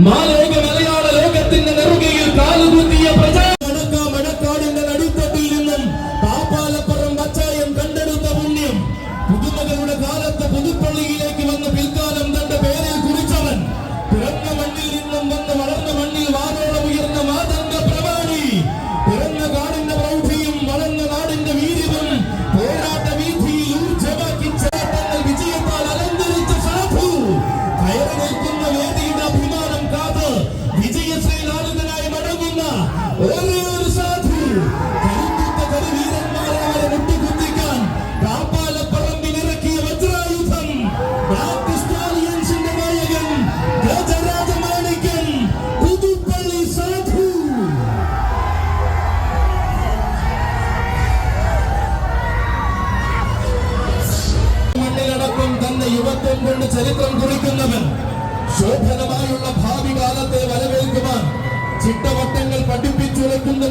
Malo. കൊണ്ട് ചരിത്രം കുറിക്കുന്നവൻ ശോഭനമായുള്ള ഭാവി കാലത്തെ വരവേൽക്കുവാൻ ചിട്ടവട്ടങ്ങൾ പഠിപ്പിച്ചുറക്കുന്ന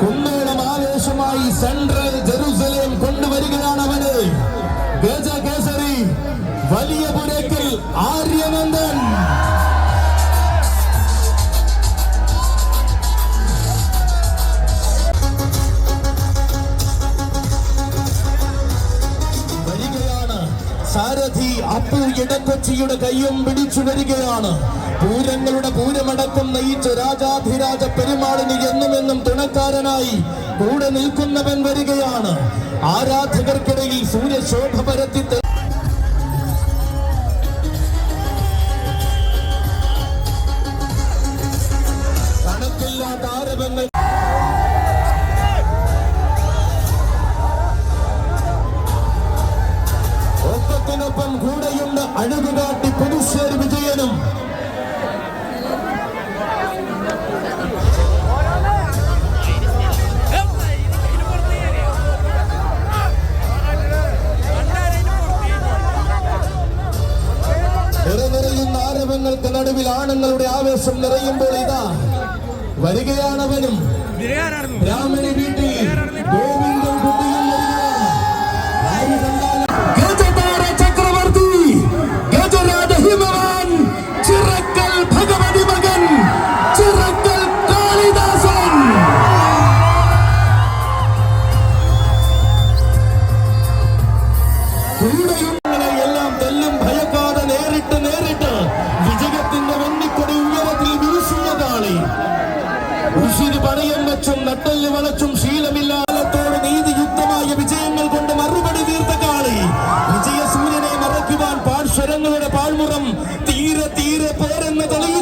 മുന്നേറുന്ന ആവേശമായി സെൻട്രൽ ജെറുസലേം കൊണ്ടുവരികയാണ് വലിയ പുരക്കിൽ അപ്പു ഇടക്കൊച്ചിയുടെ കയ്യും പിടിച്ചു വരികയാണ്. പൂരങ്ങളുടെ പൂരമടക്കം നയിച്ച രാജാധിരാജ പെരുമാളിന് എന്നും എന്നും തുണക്കാരനായി കൂടെ നിൽക്കുന്നവൻ വരികയാണ്. ആരാധകർക്കിടയിൽ സൂര്യശോഭ പരത്തി ഒപ്പത്തിനൊപ്പം കൂടെയുണ്ട് അഴകുകാട്ടി പുതുശ്ശേരി വിജയനും. നിറനിറയുന്ന ആരവങ്ങൾക്ക് നടുവിൽ ആണുങ്ങളുടെ ആവേശം നിറയുമ്പോൾ ഇതാ. വരികയാണവനും. ബ്രാഹ്മണി വീട്ടിൽ എല്ലാം തെല്ലും ഭയക്കാതെ നേരിട്ട് നേരിട്ട് വിജയത്തിന്റെ വെണ്ണിക്കൊടി ഉയരത്തിൽ വീശുന്ന കാളി ഉശിരി പണയം വെച്ചും നട്ടൽ വളച്ചും ശീലമില്ലാലത്തോട് നീതിയുക്തമായ വിജയങ്ങൾ കൊണ്ട് മറുപടി തീർത്ത കാളി. വിജയസൂര്യനെ മറയ്ക്കുവാൻ പാഴ്ശ്വരങ്ങളുടെ പാഴ്മുറം തീരെ തീരെ പോരെന്ന് തെളിയിച്ച.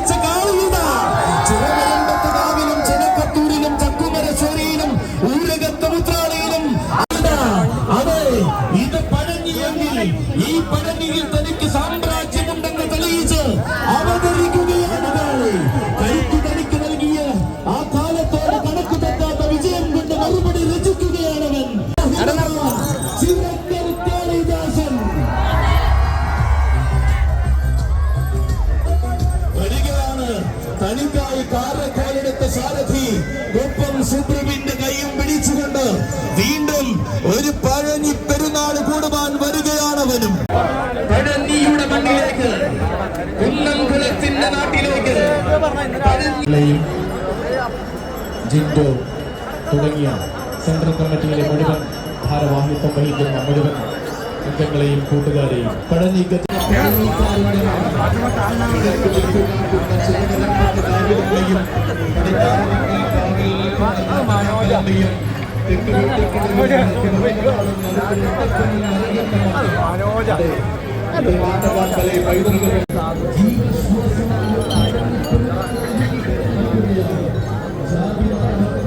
ജിൻഡോ തുടങ്ങിയ സെൻട്രൽ കമ്മിറ്റിയിലെ മുഴുവൻ ഭാരവാഹിത്വം വഹിക്കുന്ന മുഴുവൻ അംഗങ്ങളെയും കൂട്ടുകാരെയും പഴനീക്കത്തിൽ മനോജ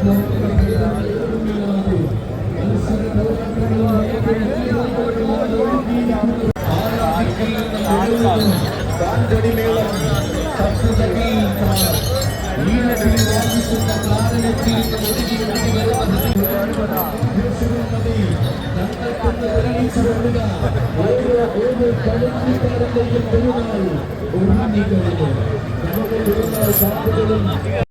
ഒരു